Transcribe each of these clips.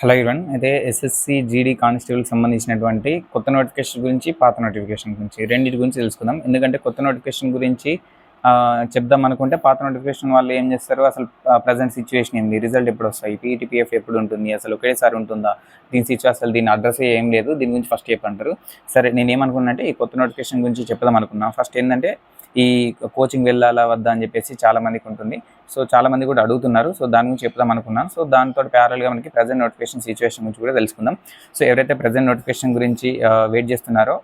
Hello ఇవన్ అయితే SSC GD కానిస్టేబుల్కి సంబంధించినటువంటి కొత్త నోటిఫికేషన్ గురించి పాత నోటిఫికేషన్ గురించి రెండింటి గురించి తెలుసుకుందాం. ఎందుకంటే కొత్త నోటిఫికేషన్ గురించి చెప్దాం అనుకుంటే పాత నోటిఫికేషన్ వాళ్ళు ఏం చేస్తారు? అసలు ప్రజెంట్ సిచ్యువేషన్ ఏంది? రిజల్ట్ ఎప్పుడు వస్తాయి? పీఈటీపీఎఫ్ ఎప్పుడు ఉంటుంది? అసలు ఒకేసారి ఉంటుందా? దీని సిచ్యు అసలు దీని అడ్రస్ ఏం లేదు? దీని గురించి ఫస్ట్ చెప్పంటారు. సరే నేను ఏమనుకున్నా అంటే ఈ కొత్త నోటిఫికేషన్ గురించి చెప్దాం అనుకున్నా. ఫస్ట్ ఏంటంటే ఈ కోచింగ్ వెళ్ళాలా వద్దా అని చెప్పేసి చాలా మందికి ఉంటుంది. సో చాలా మంది కూడా అడుగుతున్నారు. సో దాని గురించి చెప్దాం అనుకున్నాను. సో దాంతో ప్యారల్గా మనకి ప్రజెంట్ నోటిఫికేషన్ సిచ్యువేషన్ గురించి కూడా తెలుసుకుందాం. సో ఎవరైతే ప్రజెంట్ నోటిఫికేషన్ గురించి వెయిట్ చేస్తున్నారో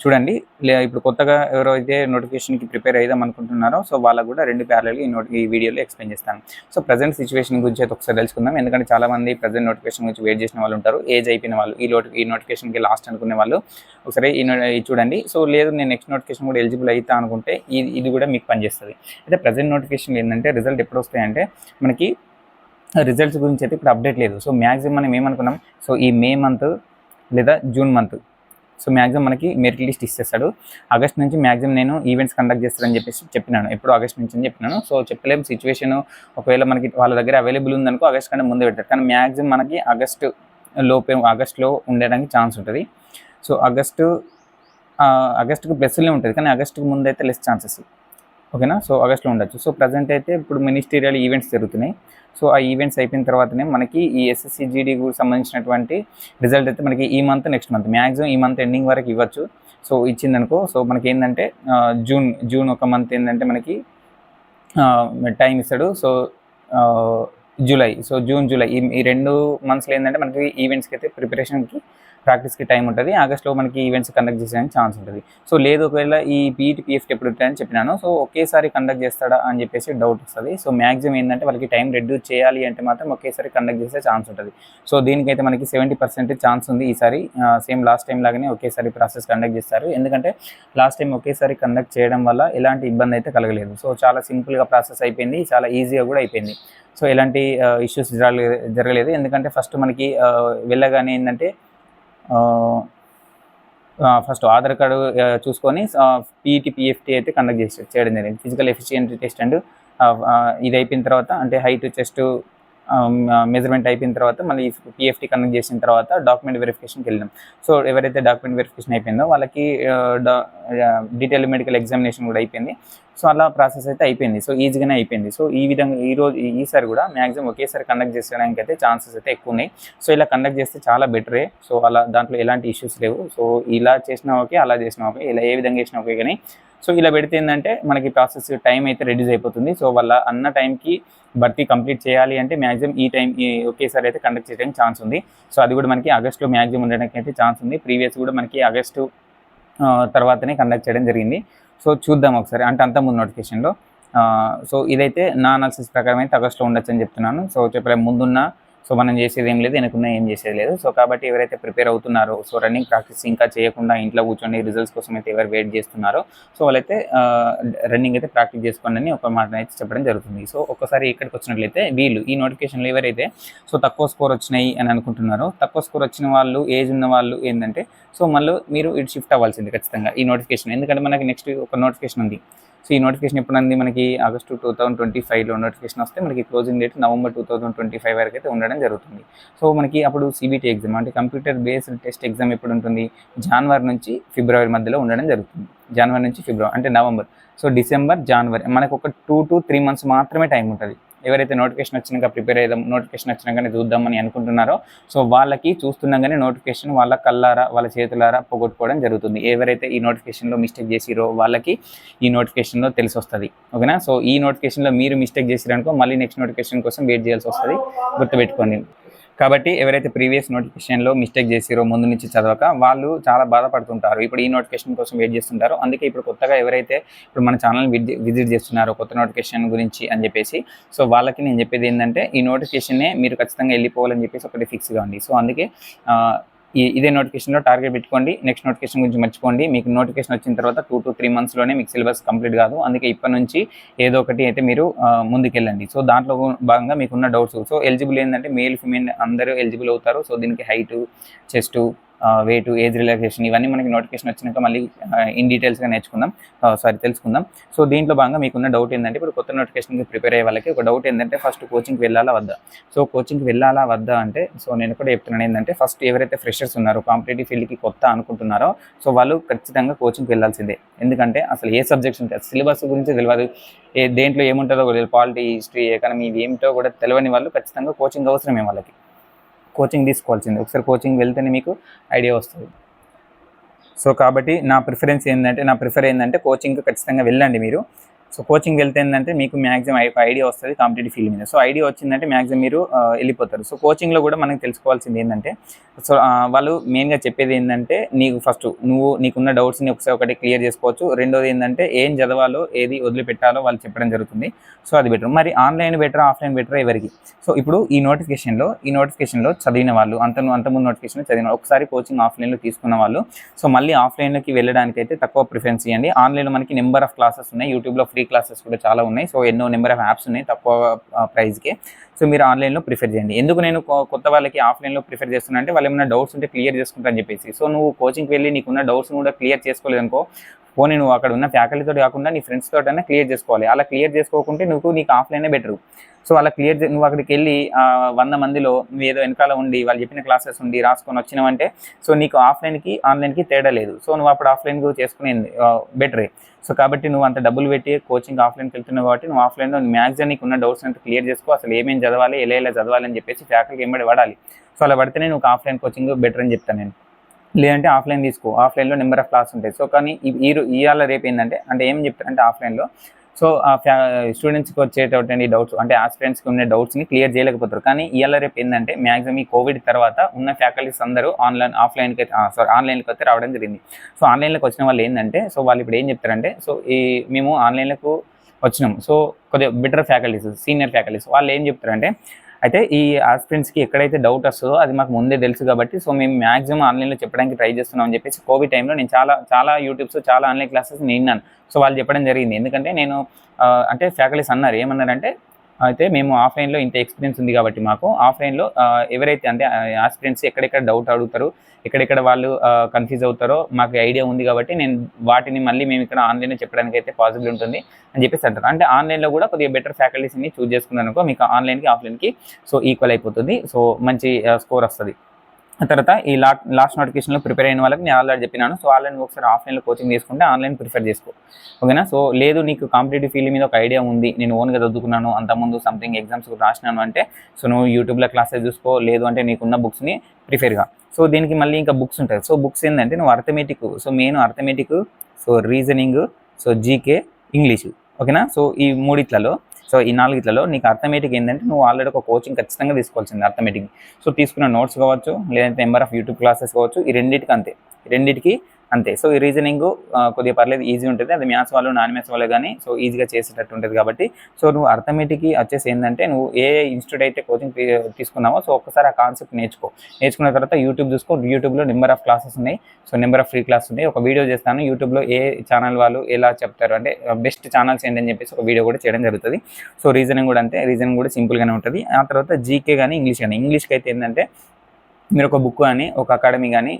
చూడండి. లే ఇప్పుడు కొత్తగా ఎవరైతే నోటిఫికేషన్కి ప్రిపేర్ అయిదాం అనుకుంటున్నారో సో వాళ్ళకు కూడా రెండు ప్యారల్గా ఈ నోటి ఈ వీడియోలో ఎక్స్ప్లెయిన్ చేస్తాను. సో ప్రజెంట్ సిచ్యువేషన్ గురించి అయితే ఒకసారి తెలుసుకుందాం. ఎందుకంటే చాలామంది ప్రజెంట్ నోటిఫికేషన్ గురించి వెయిట్ చేసిన వాళ్ళు ఉంటారు ఏజ్ అయిపోయిన వాళ్ళు ఈ నోటి ఈ నోటిఫికేషన్కి లాస్ట్ అనుకునే వాళ్ళు. ఒకసారి ఈ చూడండి. సో లేదు నేను నెక్స్ట్ నోటిఫికేషన్ కూడా ఎలిజిబుల్ అవుతా అనుకుంటే ఇది ఇది కూడా మీకు పనిచేస్తుంది. అయితే ప్రజెంట్ నోటిఫికేషన్ ఏంటంటే రిజల్ట్ ఎప్పుడు వస్తాయంటే మనకి రిజల్ట్స్ గురించి అయితే ఇప్పుడు అప్డేట్ లేదు. సో మ్యాక్సిమం మనం ఏమనుకున్నాం? సో ఈ మే మంత్ లేదా జూన్ మంత్ సో మ్యాక్సిమం మనకి మెరిట్ లిస్ట్ ఇచ్చేస్తాడు. ఆగస్ట్ నుంచి మ్యాక్సిమం నేను ఈవెంట్స్ కండక్ట్ చేస్తానని చెప్పేసి చెప్పినాను. ఎప్పుడు ఆగస్ట్ నుంచి అని చెప్పినాను. సో చెప్పలేము సిచ్యువేషన్ ఒకవేళ మనకి వాళ్ళ దగ్గర అవైలబుల్ ఉందనుకో ఆగస్ట్ కంటే ముందే పెడతారు. కానీ మ్యాక్సిమం మనకి ఆగస్ట్ లోపే ఆగస్ట్లో ఉండడానికి ఛాన్స్ ఉంటుంది. సో ఆగస్టు ఆగస్టుకు ప్లస్లే ఉంటుంది. కానీ ఆగస్టుకు ముందు అయితే లెస్ ఛాన్సెస్ ఓకేనా? సో ఆగస్ట్లో ఉండొచ్చు. సో ప్రజెంట్ అయితే ఇప్పుడు మినిస్టీరియల్ ఈవెంట్స్ జరుగుతున్నాయి. సో ఆ ఈవెంట్స్ అయిపోయిన తర్వాతనే మనకి ఈ ఎస్ఎస్సి జీడీకి సంబంధించినటువంటి రిజల్ట్ అయితే మనకి ఈ మంత్ నెక్స్ట్ మంత్ మ్యాక్సిమం ఈ మంత్ ఎండింగ్ వరకు ఇవ్వచ్చు. సో ఇచ్చిందనుకో సో మనకి ఏంటంటే జూన్ జూన్ ఒక మంత్ ఏంటంటే మనకి టైం ఇస్తాడు. So July so June July. ఈ రెండు మంత్స్లో ఏంటంటే మనకి ఈవెంట్స్కి అయితే ప్రిపరేషన్కి ప్రాక్టీస్కి టైం ఉంటుంది. ఆగస్ట్లో మనకి ఈవెంట్స్ కండక్ట్ చేసేయడానికి ఛాన్స్ ఉంటుంది. సో లేదు ఒకవేళ ఈ పీఈటీ పిఎఫ్టీ ఎప్పుడు ఉంటాయని చెప్పినాను. సో ఒకేసారి కండక్ట్ చేస్తాడా అని చెప్పేసి డౌట్ వస్తుంది. సో మ్యాక్సిమం ఏంటంటే వాళ్ళకి టైం రెడ్యూస్ చేయాలి అంటే మాత్రం ఒకేసారి కండక్ట్ చేసే ఛాన్స్ ఉంటుంది. సో దీనికైతే మనకి సెవెంటీ పర్సెంట్ ఛాన్స్ ఉంది ఈసారి. సేమ్ లాస్ట్ టైం లాగానే ఒకేసారి ప్రాసెస్ కండక్ట్ చేస్తారు. ఎందుకంటే లాస్ట్ టైం ఒకేసారి కండక్ట్ చేయడం వల్ల ఎలాంటి ఇబ్బంది అయితే కలగలేదు. సో చాలా సింపుల్గా ప్రాసెస్ అయిపోయింది. చాలా ఈజీగా కూడా అయిపోయింది. సో ఎలాంటి ఇష్యూస్ జరగలేదు జరగలేదు. ఎందుకంటే ఫస్ట్ మనకి వెళ్ళగానే ఏంటంటే ఫస్ట్ ఆధార్ కార్డు చూసుకొని పీఈటీ పిఎఫ్టీ అయితే కండక్ట్ చేసి చేయడం జరిగింది. ఫిజికల్ ఎఫిషియన్సీ టెస్ట్ అండ్ ఇది అయిపోయిన తర్వాత అంటే height chest Um, uh, measurement అయిపోయిన తర్వాత మళ్ళీ పిఎఫ్టీ కనెక్ట్ చేసిన తర్వాత డాక్యుమెంట్ వెరిఫికేషన్కి వెళ్ళినాం. సో ఎవరైతే డాక్యుమెంట్ వెరిఫికేషన్ అయిపోయిందో వాళ్ళకి డీటెయిల్ మెడికల్ ఎగ్జామినేషన్ కూడా అయిపోయింది. సో అలా ప్రాసెస్ అయితే అయిపోయింది. సో ఈజీగానే అయిపోయింది. సో ఈ విధంగా ఈ రోజు ఈ- ఈసారి కూడా మ్యాక్సిమం ఒకేసారి కండక్ట్ చేసడానికి అయితే ఛాన్సెస్ అయితే ఎక్కువ ఉన్నాయి. సో ఇలా కండక్ట్ చేస్తే చాలా బెటరే సో అలా దాంట్లో ఎలాంటి ఇష్యూస్ లేవు. సో ఇలా చేసినా ఓకే అలా చేసినా ఓకే ఇలా ఏ విధంగా చేసినా ఓకే కానీ సో ఇలా పెడితే ఏంటంటే మనకి ప్రాసెస్ టైం అయితే రెడ్యూస్ అయిపోతుంది. సో వాళ్ళ అన్న టైంకి భర్తీ కంప్లీట్ చేయాలి అంటే మ్యాక్సిమం ఈ టైం ఒకేసారి అయితే కండక్ట్ చేయడానికి ఛాన్స్ ఉంది. సో అది కూడా మనకి ఆగస్ట్లో మ్యాక్సిమం ఉండడానికి అయితే ఛాన్స్ ఉంది. ప్రీవియస్ కూడా మనకి ఆగస్టు తర్వాతనే కండక్ట్ చేయడం జరిగింది. సో చూద్దాం ఒకసారి. అంటే అంత ముందు నోటిఫికేషన్లో సో ఇదైతే నా అనాలిసిస్ ప్రకారం అయితే ఆగస్ట్లో ఉండొచ్చు అని చెప్తున్నాను. సో చెప్పలే ముందున్న సో మనం చేసేది ఏం లేదు వెనుకున్న ఏం చేసేది లేదు. సో కాబట్టి ఎవరైతే ప్రిపేర్ అవుతున్నారో సో రన్నింగ్ ప్రాక్టీస్ ఇంకా చేయకుండా ఇంట్లో కూర్చొని రిజల్ట్స్ కోసం అయితే ఎవరు వెయిట్ చేస్తున్నారో సో వాళ్ళైతే రన్నింగ్ అయితే ప్రాక్టీస్ చేసుకోండి అని ఒక మాట అయితే చెప్పడం జరుగుతుంది. సో ఒకసారి ఇక్కడికి వచ్చినట్లయితే వీళ్ళు ఈ నోటిఫికేషన్లో ఎవరైతే సో తక్కువ స్కోర్ వచ్చినాయి అని అనుకుంటున్నారో తక్కువ స్కోర్ వచ్చిన వాళ్ళు ఏజ్ ఉన్న వాళ్ళు ఏంటంటే సో మళ్ళీ మీరు ఇటు షిఫ్ట్ అవ్వాల్సింది ఖచ్చితంగా ఈ నోటిఫికేషన్ ఎందుకంటే మనకి నెక్స్ట్ ఒక నోటిఫికేషన్ ఉంది. సో ఈ నోటిఫికేషన్ ఎప్పుడు అంది మనకి ఆగస్టు టూ థౌసండ్ ట్వంటీ ఫైవ్లో నోటిఫికేషన్ వస్తే మనకి closing date November two thousand twenty five వరకు అయితే ఉండడం జరుగుతుంది. సో మనకి అప్పుడు సిబిటీ ఎగ్జామ్ అంటే కంప్యూటర్ బేస్డ్ టెస్ట్ ఎగ్జామ్ ఎప్పుడు ఉంటుంది జనవరి నుంచి ఫిబ్రవరి మధ్యలో ఉండడం జరుగుతుంది. జనవరి నుంచి ఫిబ్రవరి అంటే నవంబర్ సో డిసెంబర్ జనవరి మనకు ఒక టూ టు త్రీ మంత్స్ మాత్రమే టైం ఉంటుంది. ఎవరైతే నోటిఫికేషన్ వచ్చినాక ప్రిపేర్ అయ్యాం నోటిఫికేషన్ వచ్చినాకనే చూద్దామని అనుకుంటున్నారో సో వాళ్ళకి చూస్తున్నాగానే నోటిఫికేషన్ వాళ్ళ కళ్ళారా వాళ్ళ చేతులారా పోగొట్టుకోవడం జరుగుతుంది. ఎవరైతే ఈ నోటిఫికేషన్లో మిస్టేక్ చేసిరో వాళ్ళకి ఈ నోటిఫికేషన్లో తెలిసి వస్తుంది. ఓకేనా? సో ఈ నోటిఫికేషన్లో మీరు మిస్టేక్ చేసిరనుకో మళ్ళీ నెక్స్ట్ నోటిఫికేషన్ కోసం వెయిట్ చేయాల్సి వస్తుంది. గుర్తుపెట్టుకోండి. కాబట్టి ఎవరైతే ప్రీవియస్ నోటిఫికేషన్లో మిస్టేక్ చేసిరో ముందు నుంచి చదవక వాళ్ళు చాలా బాధపడుతుంటారు. ఇప్పుడు ఈ నోటిఫికేషన్ కోసం వెయిట్ చేస్తుంటారో. అందుకే ఇప్పుడు కొత్తగా ఎవరైతే ఇప్పుడు మన ఛానల్ విజిట్ చేస్తున్నారో కొత్త నోటిఫికేషన్ గురించి అని చెప్పేసి సో వాళ్ళకి నేను చెప్పేది ఏంటంటే ఈ నోటిఫికేషన్నే మీరు ఖచ్చితంగా వెళ్ళిపోవాలని చెప్పేసి ఒకటి ఫిక్స్గా ఉంది. సో అందుకే ఇదే నోటిఫికేషన్లో టార్గెట్ పెట్టుకోండి. నెక్స్ట్ నోటిఫికేషన్ గురించి మర్చిపోండి. మీకు నోటిఫికేషన్ వచ్చిన తర్వాత టూ టు త్రీ మంత్స్లోనే మీకు సిలబస్ కంప్లీట్ కాదు. అందుకే ఇప్పటి నుంచి ఏదో ఒకటి అయితే మీరు ముందుకెళ్ళండి. సో దాంట్లో భాగంగా మీకున్న డౌట్స్ సో ఎలిజిబుల్ ఏంటంటే మేల్ ఫిమేల్ అందరూ ఎలిజిబుల్ అవుతారు. సో దీనికి height chest weight age relaxation ఇవన్నీ మనకి నోటిఫికేషన్ వచ్చినాక మళ్ళీ ఇన్ డీటెయిల్స్గా నేర్చుకుందాం. సారీ తెలుసుకుందాం. సో దీంట్లో భాగంగా మీకున్న డౌట్ ఏంటంటే ఇప్పుడు కొత్త నోటిఫికేషన్కి ప్రిపేర్ అయ్యే వాళ్ళకి ఒక డౌట్ ఏంటంటే ఫస్ట్ కోచింగ్కి వెళ్ళాలా వద్దా? సో కోచింగ్కి వెళ్ళాలా వద్దా అంటే సో నేను కూడా చెప్తున్నాను ఏంటంటే ఫస్ట్ ఎవరైతే ఫ్రెషర్స్ ఉన్నారో కాంపిటేటివ్ ఫీల్డ్కి కొత్త అనుకుంటున్నారో సో వాళ్ళు ఖచ్చితంగా కోచింగ్కి వెళ్ళాల్సిందే. ఎందుకంటే అసలు ఏ సబ్జెక్ట్స్ ఉంటాయి? సిలబస్ గురించి తెలియదు ఏ దేంట్లో ఏముంటుందో కూడా తెలియదు పాలిటీ హిస్టరీ ఎకానమీ ఇవి ఏమిటో కూడా తెలియని వాళ్ళు ఖచ్చితంగా కోచింగ్ అవసరమే వాళ్ళకి. కోచింగ్ తీసుకోవాల్సింది. ఒకసారి కోచింగ్ వెళ్తేనే మీకు ఐడియా వస్తుంది. సో కాబట్టి నా ప్రిఫరెన్స్ ఏంటంటే నా ప్రిఫర్ ఏంటంటే కోచింగ్కి ఖచ్చితంగా వెళ్ళండి మీరు. సో కోచింగ్ వెళ్తే ఏంటంటే మీకు మ్యాక్సిమం ఐడియా వస్తుంది కాంపిటేటివ్ ఫీల్డ్ మీద. సో ఐడియా వచ్చిందంటే మ్యాక్సిమం మీరు వెళ్ళిపోతారు. సో కోచింగ్లో కూడా మనకి తెలుసుకోవాల్సింది ఏంటంటే సో వాళ్ళు మెయిన్గా చెప్పేది ఏంటంటే నీకు ఫస్ట్ నువ్వు నీకున్న డౌట్స్ని ఒకసారి ఒకటి క్లియర్ చేసుకోవచ్చు. రెండోది ఏంటంటే ఏం చదవాలో ఏది వదిలిపెట్టాలో వాళ్ళు చెప్పడం జరుగుతుంది. సో అది బెటర్ మరి ఆన్లైన్ బెటర్ ఆఫ్లైన్ బెటర్ ఎవరికి? సో ఇప్పుడు ఈ నోటిఫికేషన్లో ఈ నోటిఫికేషన్లో చదివిన వాళ్ళు అంత అంతకుముందు నోటిఫికేషన్ చదివిన వాళ్ళు, ఒకసారి కోచింగ్ ఆఫ్లైన్లో తీసుకున్న వాళ్ళు సో మళ్ళీ ఆఫ్లైన్లోకి వెళ్ళడానికి అయితే తక్కువ ప్రిఫరెన్స్ ఇవ్వండి. ఆన్లైన్లో మనకి నెంబర్ ఆఫ్ క్లాసెస్ ఉన్నాయి. యూట్యూబ్లో ఫ్రీ క్లాసెస్ కూడా చాలా ఉన్నాయి. సో ఎన్నో నెంబర్ ఆఫ్ యాప్స్ ఉన్నాయి తక్కువ ప్రైస్కి సో మీరు ఆన్లైన్లో ప్రిఫర్ చేయండి. ఎందుకు నేను కొత్త వాళ్ళకి ఆఫ్లైన్లో ప్రిఫర్ చేస్తున్నా అంటే వాళ్ళు ఏమైనా డౌట్స్ ఉంటే క్లియర్ చేసుకుంటారని చెప్పేసి. సో నువ్వు కోచింగ్కి వెళ్ళి నీకున్న డౌట్స్ కూడా క్లియర్ చేసుకోలేదు అనుకో పోనీ నువ్వు అక్కడ ఉన్న ఫ్యాకల్టీతో కాకుండా నీ ఫ్రెండ్స్ తోటైనా క్లియర్ చేసుకోవాలి. అలా క్లియర్ చేసుకోకుంటే నువ్వు నీకు ఆఫ్లైనే బెటర్ సో అలా క్లియర్ నువ్వు అక్కడికి వెళ్ళి వంద మందిలో నువ్వు ఏదో వెనకాల ఉండి వాళ్ళు చెప్పిన క్లాసెస్ ఉండి రాసుకొని వచ్చినావంటే సో నీకు ఆఫ్లైన్కి ఆన్లైన్కి తేడా లేదు. సో నువ్వు అప్పుడు ఆఫ్లైన్ చేసుకునేది బెటరే సో కాబట్టి నువ్వు అంత డబ్బులు పెట్టి కోచింగ్ ఆఫ్లైన్కి వెళ్తున్నావు కాబట్టి నువ్వు ఆఫ్లైన్లో మ్యాక్సిమం నీకు ఉన్న డౌట్స్ అంతా క్లియర్ చేసుకో. అసలు ఏమేమి చదవాలి ఎలా ఎలా చదవాలి అని చెప్పేసి ఫ్యాకల్టీ ఎంబడి పడాలి. సో అలా పడితేనే నువ్వు ఆఫ్లైన్ కోచింగ్ బెటర్ అని చెప్తాను నేను. లేదంటే ఆఫ్లైన్ తీసుకో. ఆఫ్లైన్లో నెంబర్ ఆఫ్ క్లాస్ ఉంటాయి. సో కానీ ఈ- ఇవాళ రేపు ఏంటంటే అంటే ఏం చెప్తారంటే ఆఫ్లైన్లో సో ఆ ఫ్యా స్టూడెంట్స్కి వచ్చేటటువంటి డౌట్స్ అంటే ఆస్పిరెంట్స్కి ఉన్న డౌట్స్ని క్లియర్ చేయలేకపోతారు. కానీ ఇవాళ రేపు ఏంటంటే మ్యాక్సిమం ఈ కోవిడ్ తర్వాత ఉన్న ఫ్యాకల్టీస్ అందరూ ఆన్లైన్ ఆఫ్లైన్కి సారీ ఆన్లైన్కి అయితే రావడం జరిగింది. సో ఆన్లైన్లోకి వచ్చిన వాళ్ళు ఏంటంటే సో వాళ్ళు ఇప్పుడు ఏం చెప్తారంటే సో ఈ మేము ఆన్లైన్లకు వచ్చినాం సో కొద్దిగా బెటర్ ఫ్యాకల్టీస్ సీనియర్ ఫ్యాకల్టీస్ వాళ్ళు ఏం చెప్తారంటే అయితే ఈ ఆస్పిరెంట్స్కి ఎక్కడైతే డౌట్ వస్తుందో అది మాకు ముందే తెలుసు కాబట్టి సో మేము మాక్సిమం ఆన్లైన్లో చెప్పడానికి ట్రై చేస్తున్నాం అని చెప్పేసి కోవిడ్ టైంలో నేను చాలా చాలా యూట్యూబ్స్ చాలా ఆన్లైన్ క్లాసెస్ నేను సో వాళ్ళు చెప్పడం జరిగింది. ఎందుకంటే నేను అంటే ఫ్యాకల్టీస్ అన్నారు ఏమన్నారంటే అయితే మేము ఆఫ్లైన్లో ఇంత ఎక్స్పీరియన్స్ ఉంది కాబట్టి మాకు. ఆఫ్లైన్లో ఎవరైతే అంటే ఆస్పిరెంట్స్ ఎక్కడెక్కడ డౌట్ అడుగుతారో ఎక్కడెక్కడ వాళ్ళు కన్ఫ్యూజ్ అవుతారో మాకు ఐడియా ఉంది కాబట్టి నేను వాటిని మళ్ళీ మేము ఇక్కడ ఆన్లైన్లో చెప్పడానికి అయితే పాసిబుల్ ఉంటుంది అని చెప్పేసి అంటారు. అంటే ఆన్లైన్లో కూడా కొద్దిగా బెటర్ ఫ్యాకల్టీస్ని చూస్ చేసుకున్నాను అనుకో మీకు ఆన్లైన్కి ఆఫ్లైన్కి సో ఈక్వల్ అయిపోతుంది. సో మంచి స్కోర్ వస్తుంది. తర్వాత ఈ లా లాస్ట్ నోటిఫికేషన్లో ప్రిపేర్ అయిన వాళ్ళకి నేను ఆల్రెడీ చెప్పినాను. సో ఆన్లైన్ ఒకసారి ఆఫ్లైన్లో కోచింగ్ తీసుకుంటే ఆన్లైన్ ప్రిఫర్ చేసుకో. ఓకేనా? సో లేదు నీకు కాంపిటేటివ్ ఫీల్డ్ మీద ఒక ఐడియా ఉంది నేను ఓన్గా చదువుకున్నాను అంతకుముందు సంథింగ్ ఎగ్జామ్స్ రాసినాను అంటే సో నువ్వు యూట్యూబ్లో క్లాసెస్ చూసుకో లేదు అంటే నీకున్న బుక్స్ని ప్రిఫర్గా సో దీనికి మళ్ళీ ఇంకా బుక్స్ ఉంటాయి. సో బుక్స్ ఏంటంటే నువ్వు arithmetic so main arithmetic so reasoning so GK English ఓకేనా? సో ఈ మూడిట్లలో సో ఈ నాలుగిట్లలో నీకు అర్థమేటిక్ ఏంటంటే నువ్వు ఆల్రెడీ ఒక కోచింగ్ ఖచ్చితంగా తీసుకోవాల్సింది అర్థమెటిక్ సో తీసుకున్న నోట్స్ కావచ్చు లేదంటే నెంబర్ ఆఫ్ యూట్యూబ్ క్లాసెస్ కావచ్చు ఈ రెండింటికి అంతే రెండింటికి అంతే. సో ఈ రీజనింగ్ కొద్దిగా పర్లేదు ఈజీ ఉంటుంది. అది మ్యాథ్స్ వాళ్ళు నాన్ మ్యాథ్స్ వాళ్ళు కానీ సో ఈజీగా చేసేటట్టు ఉంటుంది కాబట్టి. సో నువ్వు అర్థమెటిక్ వచ్చేసి ఏంటంటే నువ్వు ఏ ఇన్స్టిట్యూట్ అయితే కోచింగ్ తీసుకున్నావో సో ఒక్కసారి ఆ కాన్సెప్ట్ నేర్చుకో. నేర్చుకున్న తర్వాత యూట్యూబ్ చూసుకో. యూట్యూబ్లో నెంబర్ ఆఫ్ క్లాసెస్ ఉన్నాయి. So number of free class ఉన్నాయి. ఒక వీడియో చేస్తాను. యూట్యూబ్లో ఏ ఛానల్ వాళ్ళు ఎలా చెప్తారు అంటే బెస్ట్ ఛానల్స్ ఏంటని చెప్పేసి ఒక వీడియో కూడా చేయడం జరుగుతుంది. సో రీజనింగ్ కూడా అంతే. రీజనింగ్ కూడా సింపుల్గానే ఉంటుంది. ఆ తర్వాత జీకే కానీ ఇంగ్లీష్ కానీ ఇంగ్లీష్కి అయితే ఏంటంటే మీరు ఒక బుక్ కానీ ఒక అకాడమీ కానీ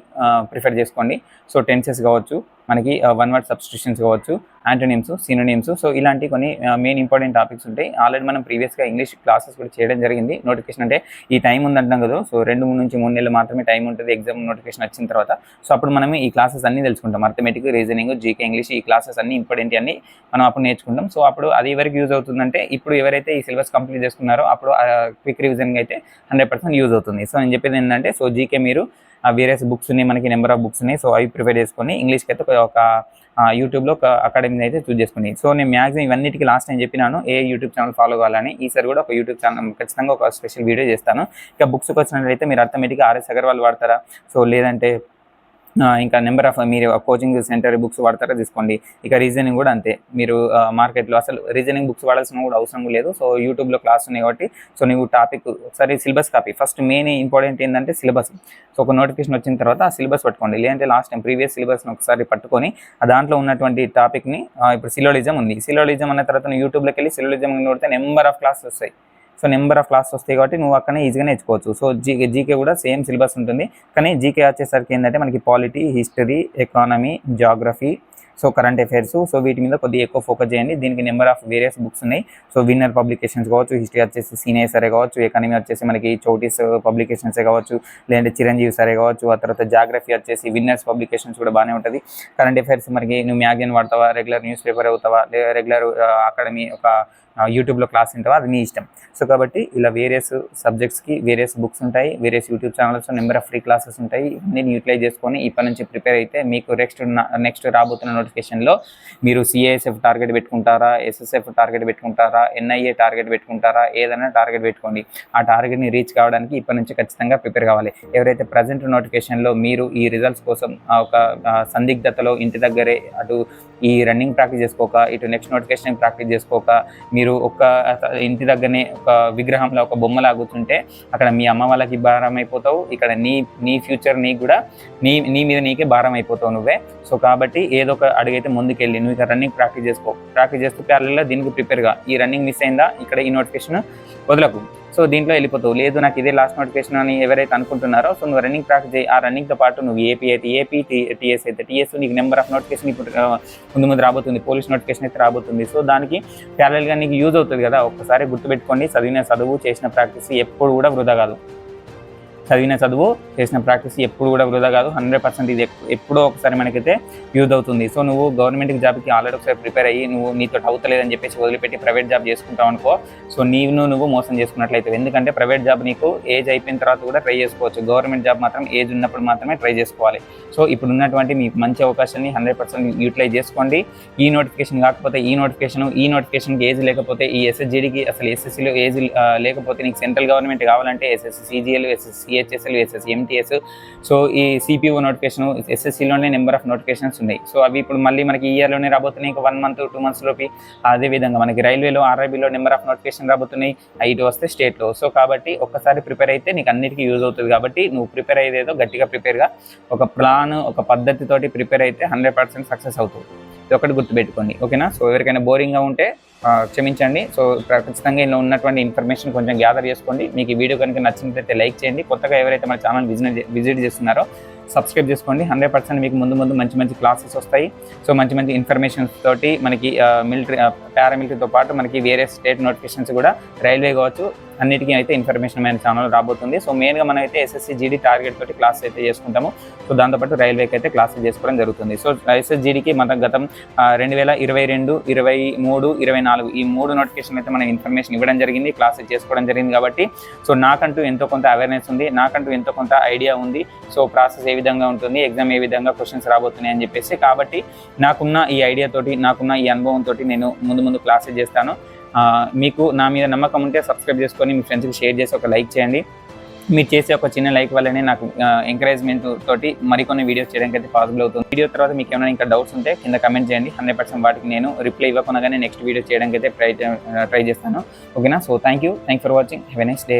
ప్రిఫర్ చేసుకోండి. సో టెన్సెస్ కావచ్చు. మనకి వన్ వర్డ్ సబ్స్టిట్యూషన్స్ కావచ్చు యాంటోనిమ్స్ సినోనిమ్స్ సో ఇలాంటి కొన్ని మెయిన్ ఇంపార్టెంట్ టాపిక్స్ ఉంటాయి. ఆల్రెడీ మనం ప్రీవియస్గా ఇంగ్లీష్ క్లాసెస్ కూడా చేయడం జరిగింది. నోటిఫికేషన్ అంటే ఈ టైం ఉందంటాం కదా సో రెండు మూడు నుంచి మూడు నెలలు మాత్రమే టైం ఉంటుంది ఎగ్జామ్ నోటిఫికేషన్ వచ్చిన తర్వాత. సో అప్పుడు మనం ఈ క్లాసెస్ అన్ని తెలుసుకుంటాం. అర్థమెటిక్ రీజనింగ్ జీకే ఇంగ్లీష్ ఈ క్లాసెస్ అన్ని ఇంపార్టెంట్ అన్ని మనం అప్పుడు నేర్చుకుంటాం. సో అప్పుడు అది ఎవరికి యూజ్ అవుతుందంటే ఇప్పుడు ఎవరైతే ఈ సిలబస్ కంప్లీట్ చేసుకున్నారో అప్పుడు క్విక్ రివిజన్గా అయితే హండ్రెడ్ పర్సెంట్ యూజ్ అవుతుంది. సో నేను చెప్పేది ఏంటంటే సో జీకే మీరు వేరియస్ బుక్స్ ఉన్నాయి మనకి నెంబర్ ఆఫ్ బుక్స్ ఉన్నాయి. సో అవి ప్రిపేర్ చేసుకొని ఇంగ్లీష్కి అయితే ఒక- యూట్యూబ్లో ఒక అకాడమీని అయితే చూస్ చేసుకుని. సో నేను మ్యాక్సిమం ఇవన్నిటికి లాస్ట్ టైం చెప్పినాను. ఏ యూట్యూబ్ ఛానల్ ఫాలో కావాలని ఈసారి కూడా ఒక యూట్యూబ్ ఛానల్ ఖచ్చితంగా ఒక స్పెషల్ వీడియో చేస్తాను. ఇక బుక్స్కి వచ్చినట్లయితే మీరు అర్థమెటిక్గా ఆర్ఎస్ అగర్వాల్ వాడతారా? సో లేదంటే ఇంకా నెంబర్ ఆఫ్ మీరు కోచింగ్ సెంటర్ బుక్స్ వాడతారో తీసుకోండి. ఇక రీజనింగ్ కూడా అంతే. మీరు మార్కెట్లో అసలు రీజనింగ్ బుక్స్ వాడాల్సిన కూడా అవసరం లేదు. సో యూట్యూబ్లో క్లాస్ ఉన్నాయి కాబట్టి సో నువ్వు టాపిక్ ఒకసారి syllabus copy first main important ఏంటంటే సిలబస్ సో ఒక నోటిఫికేషన్ వచ్చిన తర్వాత ఆ సిలబస్ పట్టుకోండి. లేదంటే లాస్ట్ టైం ప్రీవియస్ సిలబస్ని ఒకసారి పట్టుకొని ఆ దాంట్లో ఉన్నటువంటి టాపిక్ని ఇప్పుడు సిలోలిజం ఉంది. సిలోలిజం అన్న తర్వాత యూట్యూబ్లోకి వెళ్ళి సిలోలిజం కొడితే నెంబర్ ఆఫ్ క్లాసెస్ వస్తాయి. సో నెంబర్ ఆఫ్ క్లాస్ వస్తాయి కాబట్టి నువ్వు అక్కడ ఈజీగా నేర్చుకోవచ్చు. సో జీకే జీకే కూడా సేమ్ సిలబస్ ఉంటుంది. కానీ జీకే వచ్చేసరికి ఏంటంటే మనకి polity history economy geography so current affairs so వీటి మీద కొద్దిగా ఎక్కువ ఫోకస్ చేయండి. దీనికి నెంబర్ ఆఫ్ వేరియస్ బుక్స్ ఉన్నాయి. సో విన్నర్ పబ్లికేషన్స్ కావచ్చు హిస్టరీ వచ్చేసి సీనియర్ సరే కావచ్చు ఎకానమీ వచ్చేసి మనకి చోటీస్ పబ్లికేషన్సే కావచ్చు లేదంటే చిరంజీవి సరే కావచ్చు ఆ తర్వాత జాగ్రఫీ వచ్చేసి విన్నర్స్ పబ్లికేషన్స్ కూడా బాగానే ఉంటుంది. కరెంట్ అఫైర్స్ మనకి నువ్వు మ్యాగజైన్ వాడతావా? రెగ్యులర్ న్యూస్ పేపర్ అవుతావా? రెగ్యులర్ అకాడమీ ఒక యూట్యూబ్లో క్లాస్ వింటావా? అది నీ ఇష్టం. సో కాబట్టి ఇలా వేరియస్ సబ్జెక్ట్స్కి వేరియస్ బుక్స్ ఉంటాయి various YouTube channels number of free classes ఉంటాయి. ఇవన్నీ యూటిలైజ్ చేసుకొని ఇప్పటి నుంచి ప్రిపేర్ అయితే మీకు నెక్స్ట్ నెక్స్ట్ రాబోతున్న నోటిఫికేషన్లో మీరు సిఐఎస్ఎఫ్ టార్గెట్ పెట్టుకుంటారా ఎస్ఎస్ఎఫ్ టార్గెట్ పెట్టుకుంటారా ఎన్ఐఏ టార్గెట్ పెట్టుకుంటారా ఏదైనా టార్గెట్ పెట్టుకోండి. ఆ టార్గెట్ని రీచ్ కావడానికి ఇప్పటి నుంచి ఖచ్చితంగా ప్రిపేర్ కావాలి. ఎవరైతే ప్రజెంట్ నోటిఫికేషన్లో మీరు ఈ రిజల్ట్స్ కోసం ఒక సందిగ్ధతలో ఇంటి దగ్గరే అటు ఈ రన్నింగ్ ప్రాక్టీస్ చేసుకోక ఇటు నెక్స్ట్ నోటిఫికేషన్ ప్రాక్టీస్ చేసుకోక మీరు ఒక ఇంటి దగ్గరనే ఒక విగ్రహంలో ఒక బొమ్మలా కూర్చుంటే అక్కడ మీ అమ్మ వాళ్ళకి భారం అయిపోతావు ఇక్కడ నీ నీ ఫ్యూచర్ నీకు కూడా నీ నీ మీద నీకే భారం అయిపోతావు నువ్వే. సో కాబట్టి ఏదో ఒక అడుగైతే ముందుకెళ్ళి నువ్వు ఇక రన్నింగ్ ప్రాక్టీస్ చేసుకో. ప్రాక్టీస్ చేస్తూ ప్యారలలో దీనికి ప్రిపేర్గా ఈ రన్నింగ్ మిస్ అయిందా? ఇక్కడ ఈ నోటిఫికేషన్ వదలకు. సో దీంట్లో వెళ్ళిపోతావు. లేదు నాకు ఇదే లాస్ట్ నోటిఫికేషన్ అని ఎవరైతే అనుకుంటున్నారో సో నువ్వు రన్నింగ్ ప్రాక్టీస్ చేయి. ఆ రన్నింగ్తో పాటు నువ్వు ఏపీ అయితే ఏపీ టీఎస్ అయితే టీఎస్ నీకు నెంబర్ ఆఫ్ నోటిఫికేషన్ ఇప్పుడు ముందు ముందు రాబోతుంది. పోలీస్ నోటిఫికేషన్ అయితే రాబోతుంది. సో దానికి ప్యారల్గా నీకు యూజ్ అవుతుంది కదా. ఒక్కసారి గుర్తుపెట్టుకోండి. చదివిన చదువు చేసిన ప్రాక్టీస్ ఎప్పుడు కూడా వృధా కాదు. చదివిన చదువు చేసిన ప్రాక్టీస్ ఎప్పుడు కూడా వృధా కాదు. హండ్రెడ్ పర్సెంట్ ఇది ఎప్పుడో ఒకసారి మనకైతే యూజ్ అవుతుంది. సో నువ్వు గవర్నమెంట్ జాబ్కి ఆల్రెడీ ఒకసారి ప్రిపేర్ అయ్యి నువ్వు నీతో అవుతలేదని చెప్పేసి వదిలిపెట్టి ప్రైవేట్ జాబ్ చేసుకుంటావు అనుకో సో నీవును నువ్వు మోసం చేసుకున్నట్లయితే ఎందుకంటే ప్రైవేట్ జాబ్ నీకు ఏజ్ అయిపోయిన తర్వాత కూడా ట్రై చేసుకోవచ్చు. గవర్నమెంట్ జాబ్ మాత్రం ఏజ్ ఉన్నప్పుడు మాత్రమే ట్రై చేసుకోవాలి. సో ఇప్పుడు ఉన్నటువంటి మీకు మంచి అవకాశాన్ని హండ్రెడ్ పర్సెంట్ యూటిలైజ్ చేసుకోండి. ఈ నోటిఫికేషన్ కాకపోతే ఈ నోటిఫికేషన్ ఈ నోటిఫికేషన్కి ఏజ్ లేకపోతే ఈ ఎస్ఎస్జిడికి అసలు ఎస్ఎస్సీలో ఏజ్ లేకపోతే నీకు సెంట్రల్ గవర్నమెంట్ కావాలంటే SSC CGL SS CHSL SS MTS so ఈ సిపిఓ నోటిఫికేషన్ ఎస్ఎస్సిలోనే నెంబర్ ఆఫ్ నోటిఫికేషన్స్ ఉన్నాయి. సో అవి ఇప్పుడు మళ్ళీ మనకి ఈ ఇయర్లోనే రాబోతున్నాయి. ఇంకా వన్ మంత్ టూ మంత్స్ లోపి అదే విధంగా మనకి రైల్వేలో ఆర్ఐబిలో నెంబర్ ఆఫ్ నోటిఫికేషన్ రాబోతున్నాయి. ఐటీ వస్తే స్టేట్లో సో కాబట్టి ఒక్కసారి ప్రిపేర్ అయితే నీకు అన్నిటికీ యూజ్ అవుతుంది. కాబట్టి నువ్వు ప్రిపేర్ అయ్యేదేదో గట్టిగా ప్రిపేర్గా ఒక ప్లాన్ ఒక పద్ధతితోటి ప్రిపేర్ అయితే హండ్రెడ్ పర్సెంట్ సక్సెస్ అవుతుంది. ఇది ఒకటి గుర్తుపెట్టుకోండి. ఓకేనా సో ఎవరికైనా బోరింగ్గా ఉంటే క్షమించండి. సో ఖచ్చితంగా ఇందులో ఉన్నటువంటి ఇన్ఫర్మేషన్ కొంచెం గ్యాదర్ చేసుకోండి. మీకు ఈ వీడియో కనుక నచ్చినట్లయితే లైక్ చేయండి. కొత్తగా ఎవరైతే మన ఛానల్ విజిట్ విజిట్ చేస్తున్నారో సబ్స్క్రైబ్ చేసుకోండి. హండ్రెడ్ పర్సెంట్ మీకు ముందు ముందు మంచి మంచి క్లాసెస్ వస్తాయి. సో మంచి మంచి ఇన్ఫర్మేషన్స్ తోటి మనకి మిలిటరీ పారామిలిటరీతో పాటు మనకి వేరే స్టేట్ నోటిఫికేషన్స్ కూడా రైల్వే కావచ్చు అన్నిటికీ అయితే ఇన్ఫర్మేషన్ మన ఛానల్ రాబోతుంది. సో మెయిన్గా మనం అయితే ఎస్ఎస్సి జీడీ టార్గెట్ తోటి క్లాస్ అయితే చేసుకుంటాము. సో దాంతోపాటు రైల్వేకి అయితే క్లాసెస్ చేసుకోవడం జరుగుతుంది. సో ఎస్ఎస్జీడీకి మన గతం రెండు వేల ఇరవై రెండు ఇరవై మూడు ఇరవై నాలుగు ఈ మూడు నోటిఫికేషన్ అయితే మనం ఇన్ఫర్మేషన్ ఇవ్వడం జరిగింది. క్లాసెస్ చేసుకోవడం జరిగింది కాబట్టి. సో నాకంటూ ఎంతో కొంత అవేర్నెస్ ఉంది. నాకంటూ ఎంతో కొంత ఐడియా ఉంది. సో ప్రాసెస్ ఏ విధంగా ఉంటుంది? ఎగ్జామ్ ఏ విధంగా క్వశ్చన్స్ రాబోతున్నాయి అని చెప్పేసి. కాబట్టి నాకున్న ఈ ఐడియా తోటి నాకున్న ఈ అనుభవం తోటి నేను ముందు ముందు క్లాసెస్ చేస్తాను. మీకు నా మీద నమ్మకం ఉంటే సబ్స్క్రైబ్ చేసుకొని మీ ఫ్రెండ్స్కి షేర్ చేసి ఒక లైక్ చేయండి. మీరు చేసే ఒక చిన్న లైక్ వల్లనే నాకు ఎంకరేజ్మెంట్ తోటి మరికొన్ని వీడియోస్ చేయడానికి అయితే పాసిబుల్ అవుతుంది. వీడియో తర్వాత మీకు ఏమైనా ఇంకా డౌట్స్ ఉంటే కింద కమెంట్ చేయండి. హండ్రెడ్ పర్సెంట్ వాటికి నేను రిప్లై ఇవ్వకుండా నెక్స్ట్ వీడియో చేయడానికి అయితే ట్రై ట్రై చేస్తాను. ఓకేనా so thank you thank for watching have a next day